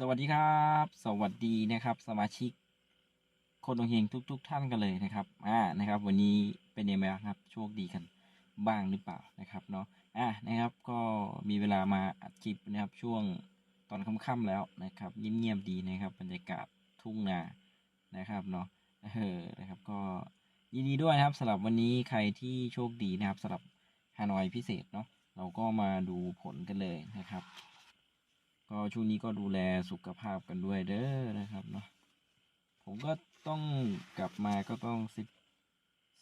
สวัสดีครับ สวัสดีนะครับ สมาชิก คนดวงเฮงทุกๆท่านกันเลยนะครับอ่านะครับ วันนี้เป็นยังไงบ้างครับโชคดีกันบ้างหรือเปล่านะครับเนาะอ่านะครับ ก็มีเวลามาอัดคลิปนะครับ ช่วงตอนค่ำๆแล้วนะครับเงียบๆดีนะครับ บรรยากาศทุ่งนานะครับเนาะเออนะครับ ก็ยินดีด้วยนะครับสำหรับวันนี้ใครที่โชคดีนะครับสำหรับฮานอยพิเศษเนาะเราก็มาดูผลกันเลยนะครับ ก็ช่วงนี้ก็ดูแลสุขภาพกันด้วยเด้อนะครับเนาะผมก็ต้องกลับมาก็ต้องสิบ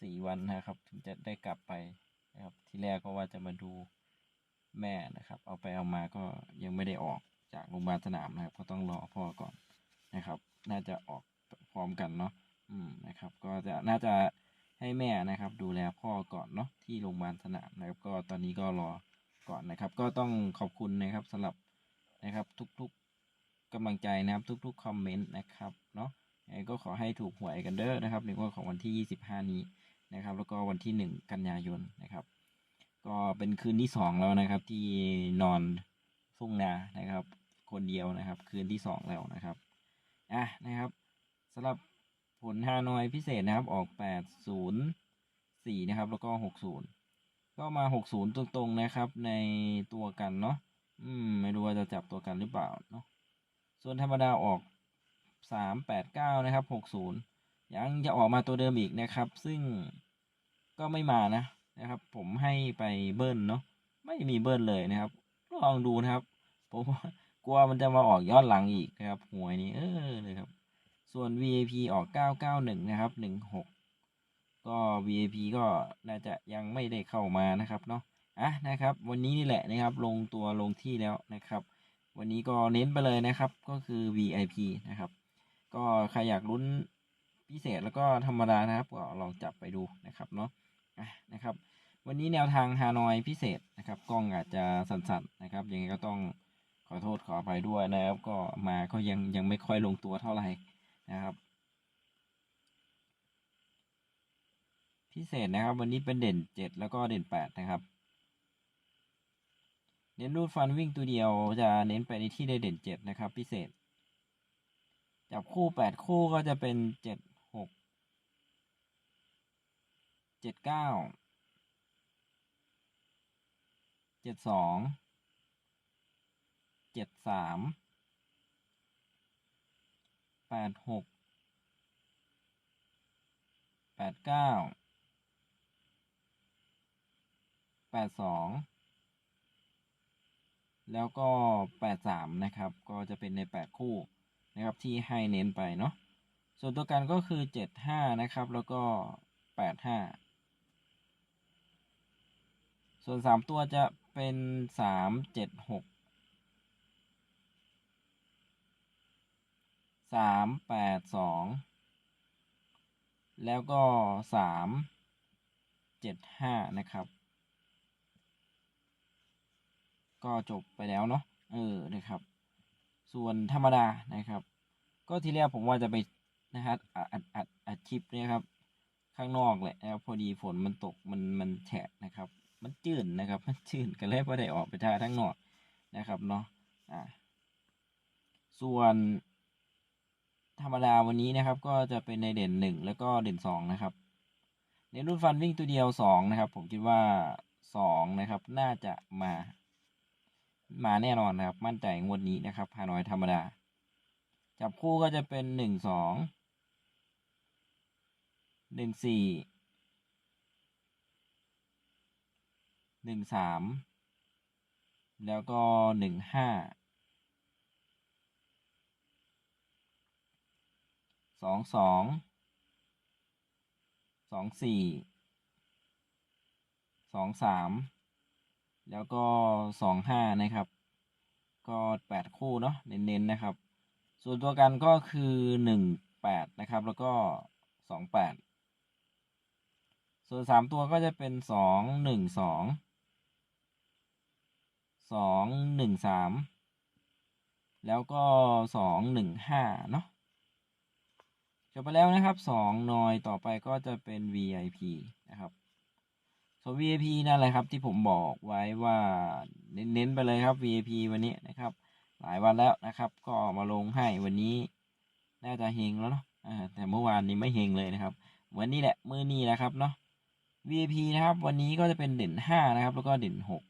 สี่วันนะครับ ถึงจะได้กลับไปนะครับ ที่แรกก็ว่าจะมาดูแม่นะครับ เอาไปเอามาก็ยังไม่ได้ออกจากโรงพยาบาลสนามนะครับ ก็ต้องรอพ่อก่อนนะครับ น่าจะออกพร้อมกันเนาะอืมนะครับ ก็จะน่าจะให้แม่นะครับ ดูแลพ่อก่อนเนาะที่โรงพยาบาลสนามนะครับ ก็ตอนนี้ก็รอก่อนนะครับ ก็ต้องขอบคุณนะครับสำหรับ นะครับ ทุกๆกำลังใจนะครับ ทุกๆคอมเมนต์นะครับเนาะก็ขอให้ถูกหวยกันเด้อนะครับในงวดของวันที่ 25 นี้นะครับ แล้วก็วันที่ 1 กันยายนนะครับ ก็เป็นคืนที่ 2 แล้วนะครับ ที่นอนทุ่งนานะครับ คนเดียวนะครับ คืนที่ 2 แล้วนะครับอะนะครับสำหรับผลฮานอยพิเศษนะครับออก 804 นะครับ แล้วก็ 60 ก็มา 60 ตรงๆนะครับ ในตัวกันเนาะ อืม ไม่รู้ว่าจะจับตัวกันหรือเปล่าเนาะส่วนธรรมดาออกสามแปดเก้านะครับหกศูนย์ยังจะออกมาตัวเดิมอีกนะครับ ซึ่งก็ไม่มานะนะครับ ผมให้ไปเบิ้ลเนาะไม่มีเบิ้ลเลยนะครับลองดูนะครับผมกลัวมันจะมาออกย้อนหลังอีกนะครับหวยนี้เออเลยครับ ส่วน VAP ออกเก้าเก้าหนึ่งนะครับหนึ่งหกก็ VAP ก็น่าจะยังไม่ได้เข้ามานะครับเนาะ อะนะครับ วันนี้นี่แหละนะครับ ลงตัวลงที่แล้วนะครับ วันนี้ก็เน้นไปเลยนะครับ ก็คือ VIP นะครับ ก็ใครอยากลุ้นพิเศษแล้วก็ธรรมดานะครับก็ลองจับไปดูนะครับเนาะอะนะครับ วันนี้แนวทางฮานอยพิเศษนะครับกล้องอาจจะสั่นๆนะครับยังไงก็ต้องขอโทษขออภัยด้วยนะครับ ก็มาก็ยังยังไม่ค่อยลงตัวเท่าไหร่นะครับ พิเศษนะครับ วันนี้เป็นเด่นเจ็ดแล้วก็เด่นแปดนะครับ เน้นรูดฟันวิ่งตัวเดียวจะเน้นไปในที่ได้เด่นเจ็ดนะครับ พิเศษ จับคู่แปดคู่ก็จะเป็นเจ็ดหกเจ็ดเก้าเจ็ดสองเจ็ดสามแปดหกแปดเก้าแปดสอง แล้วก็แปดสามนะครับ ก็จะเป็นในแปดคู่นะครับที่ให้เน้นไปเนาะ ส่วนตัวกันก็คือเจ็ดห้านะครับ แล้วก็แปดห้าส่วนสามตัวจะเป็นสามเจ็ดหกสามแปดสองแล้วก็สามเจ็ดห้านะครับ ก็จบไปแล้วเนาะเออนะครับ ส่วนธรรมดานะครับ ก็ทีแรกผมว่าจะไปนะครับอัดอัดอัดคลิปเนี่ยครับ ข้างนอกแหละนะครับพอดีฝนมันตกมันมันแฉะนะครับ มันจืดนะครับ มันจืดกันเลยพอได้ออกไปท่าทั้งนอกนะครับเนาะอ่าส่วนธรรมดาวันนี้นะครับ ก็จะเป็นในเด่นหนึ่งแล้วก็เด่นสองนะครับในรุ่นฟันวิ่งตัวเดียวสองนะครับ ผมคิดว่าสองนะครับ น่าจะมา มาแน่นอนนะครับ มั่นใจงวดนี้นะครับฮานอยธรรมดา จับคู่ก็จะเป็นหนึ่งสองหนึ่งสี่หนึ่งสามแล้วก็หนึ่งห้าสองสองสองสี่สองสาม แล้วก็สองห้านะครับ ก็แปดคู่เนาะเน้นๆนะครับ ส่วนตัวกันก็คือหนึ่งแปดนะครับ แล้วก็สองแปดส่วนสามตัวก็จะเป็นสองหนึ่งสองสองหนึ่งสามแล้วก็สองหนึ่งห้าเนาะจบไปแล้วนะครับสองนอยต่อไปก็จะเป็น VIP นะครับ ส่วน VIP นั่นแหละครับที่ผมบอกไว้ว่าเน้นๆไปเลยครับ VIP วันนี้นะครับ หลายวันแล้วนะครับ ก็มาลงให้วันนี้น่าจะเฮงแล้วเนาะแต่เมื่อวานนี้ไม่เฮงเลยนะครับ วันนี้แหละมือนี้แหละครับเนาะ VIP นะครับ วันนี้ก็จะเป็นเด่นห้านะครับ แล้วก็เด่นหก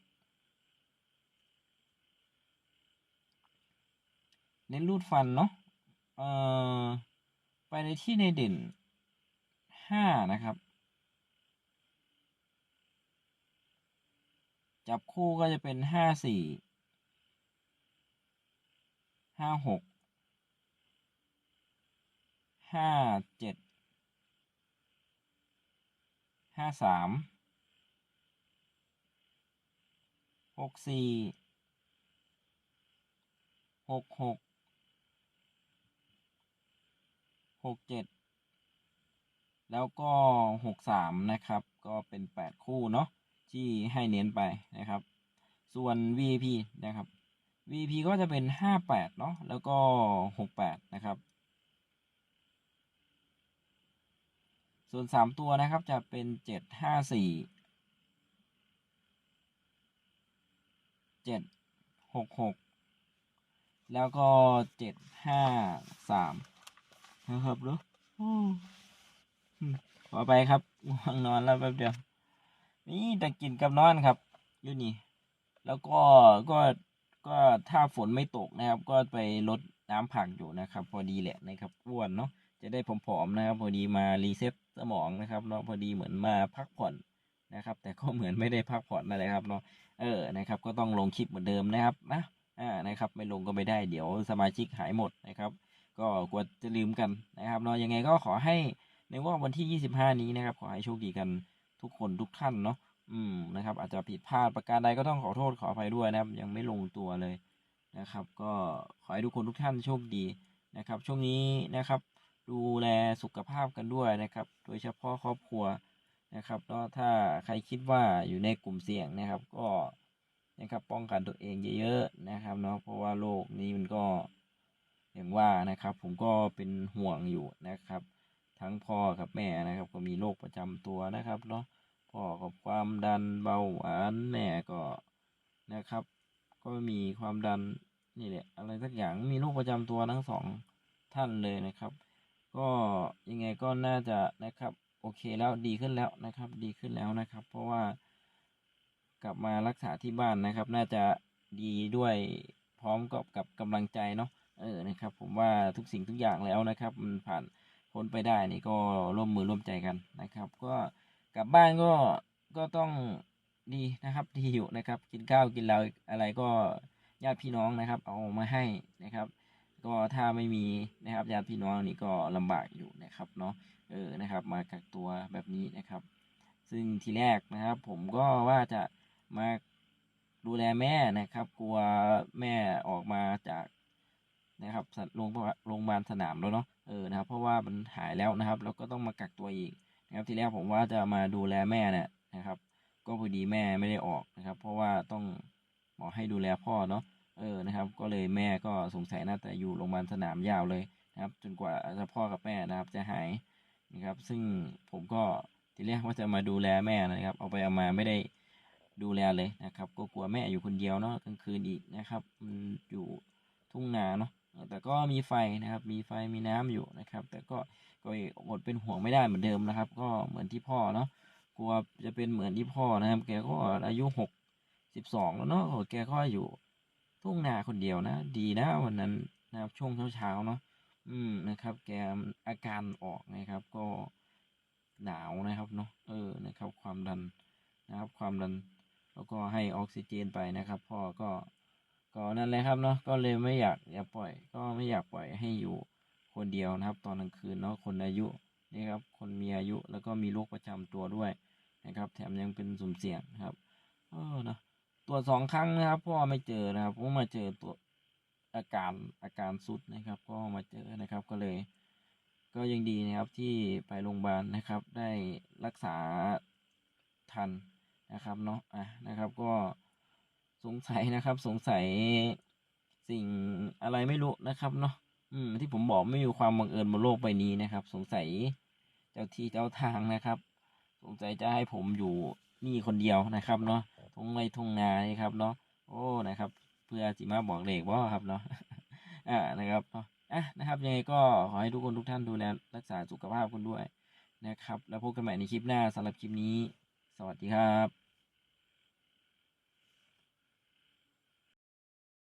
เน้นรูดฟันเนาะเอ่อไปในที่ในเด่นห้านะครับ จับคู่ก็จะเป็นห้าสี่ห้าหกห้าเจ็ดห้าสามหกสี่หกหกหกเจ็ดแล้วก็หกสามนะครับ ก็เป็นแปดคู่เนาะ ที่ให้เน้นไปนะครับ ส่วน VIP นะครับ VIP ก็จะเป็นห้าแปดเนาะแล้วก็หกแปดนะครับ ส่วนสามตัวนะครับจะเป็นเจ็ดห้าสี่เจ็ดหกหกแล้วก็เจ็ดห้าสามนะครับเนาะอืมขอไปครับง่วงนอนแล้วแป๊บเดียว นี่แต่กินกับนอนครับอยู่นี่ แล้วก็ก็ก็ถ้าฝนไม่ตกนะครับ ก็ไปลดน้ำผักอยู่นะครับ พอดีแหละนะครับอ้วนเนาะจะได้ผอมๆนะครับ พอดีมารีเซ็ตสมองนะครับเนาะพอดีเหมือนมาพักผ่อนนะครับ แต่ก็เหมือนไม่ได้พักผ่อนอะไรครับเนาะเออนะครับ ก็ต้องลงคลิปเหมือนเดิมนะครับนะอ่านะครับ ไม่ลงก็ไม่ได้เดี๋ยวสมาชิกหายหมดนะครับ ก็กลัวจะลืมกันนะครับเนาะยังไงก็ขอให้ในว่าวันที่ 25 นี้นะครับ ขอให้โชคดีกัน ทุกคนทุกท่านเนาะอืมนะครับ อาจจะผิดพลาดประการใดก็ต้องขอโทษขออภัยด้วยนะครับ ยังไม่ลงตัวเลยนะครับ ก็ขอให้ทุกคนทุกท่านโชคดีนะครับ ช่วงนี้นะครับ ดูแลสุขภาพกันด้วยนะครับ โดยเฉพาะครอบครัวนะครับแล้วถ้าใครคิดว่าอยู่ในกลุ่มเสี่ยงนะครับ ก็นะครับป้องกันตัวเองเยอะๆนะครับเนาะเพราะว่าโรคนี้มันก็อย่างว่านะครับ ผมก็เป็นห่วงอยู่นะครับ ทั้งพ่อกับแม่นะครับ ก็มีโรคประจำตัวนะครับเนาะพ่อกับความดันเบาหวานแม่ก็นะครับ ก็มีความดันนี่แหละอะไรสักอย่างมีโรคประจำตัวทั้งสองท่านเลยนะครับ ก็ยังไงก็น่าจะนะครับ โอเคแล้วดีขึ้นแล้วนะครับ ดีขึ้นแล้วนะครับ เพราะว่ากลับมารักษาที่บ้านนะครับ น่าจะดีด้วยพร้อมกับกับกำลังใจเนาะเออนะครับ ผมว่าทุกสิ่งทุกอย่างแล้วนะครับ มันผ่าน พ้นไปได้นี่ก็ร่วมมือร่วมใจกันนะครับ ก็กลับบ้านก็ก็ต้องดีนะครับดีอยู่นะครับ กินข้าวกินเราอะไรก็ญาติพี่น้องนะครับ เอามาให้นะครับ ก็ถ้าไม่มีนะครับญาติพี่น้องนี่ก็ลำบากอยู่นะครับเนาะเออนะครับ มากักตัวแบบนี้นะครับ ซึ่งทีแรกนะครับ ผมก็ว่าจะมาดูแลแม่นะครับ กลัวแม่ออกมาจากนะครับสโรงพยาบาลโรงพยาบาลสนามแล้วเนาะ เออนะครับ เพราะว่ามันหายแล้วนะครับ แล้วก็ต้องมากักตัวอีกนะครับ ที่แรกผมว่าจะมาดูแลแม่เนี่ยนะครับ ก็พอดีแม่ไม่ได้ออกนะครับ เพราะว่าต้องหมอให้ดูแลพ่อเนาะเออนะครับ ก็เลยแม่ก็สงสัยน่าจะอยู่โรงพยาบาลสนามยาวเลยนะครับ จนกว่าจะพ่อกับแม่นะครับ จะหายนะครับ ซึ่งผมก็ทีแรกว่าจะมาดูแลแม่นะครับ เอาไปเอามาไม่ได้ดูแลเลยนะครับ ก็กลัวแม่อยู่คนเดียวเนาะกลางคืนอีกนะครับมันอยู่ทุ่งนาเนาะ แต่ก็มีไฟนะครับ มีไฟมีน้ำอยู่นะครับ แต่ก็ก็อดเป็นห่วงไม่ได้เหมือนเดิมนะครับ ก็เหมือนที่พ่อเนาะกลัวจะเป็นเหมือนที่พ่อนะครับ แกก็อายุหกสิบสองแล้วเนาะแกก็อยู่ทุ่งนาคนเดียวนะ ดีนะวันนั้นนะครับช่วงเช้าๆเนาะอืมนะครับ แกอาการออกนะครับ ก็หนาวนะครับเนาะเออนะครับ ความดันนะครับ ความดันแล้วก็ให้ออกซิเจนไปนะครับ พ่อก็ ก็นั่นแหละครับเนาะก็เลยไม่อยากอย่าปล่อย ก็ไม่อยากปล่อยให้อยู่คนเดียวนะครับ ตอนกลางคืนเนาะคนอายุนี่ครับคนมีอายุแล้วก็มีโรคประจำตัวด้วยนะครับ แถมยังเป็นสุ่มเสี่ยงนะครับเออเนาะตรวจสองครั้งนะครับพ่อไม่เจอนะครับผมมาเจอตัวอาการอาการสุดนะครับ ก็มาเจอนะครับก็เลย ก็ยังดีนะครับที่ไปโรงพยาบาลนะครับ ได้รักษาทันนะครับเนาะอะนะครับก็ สงสัยนะครับ สงสัยสิ่งอะไรไม่รู้นะครับเนาะอืม ที่ผมบอกไม่มีความบังเอิญบนโลกใบนี้นะครับ สงสัยเจ้าที่เจ้าทางนะครับ สงสัยจะให้ผมอยู่นี่คนเดียวนะครับเนาะทุ่งไร่ทุ่งนานี่ครับเนาะโอ้นะครับ เพื่อจิมาบอกเลขว่าครับเนาะอ่านะครับเนาะอะนะครับยังไงก็ขอให้ทุกคนทุกท่านดูแลรักษาสุขภาพกันด้วยนะครับ แล้วพบกันใหม่ในคลิปหน้าสำหรับคลิปนี้ สวัสดีครับ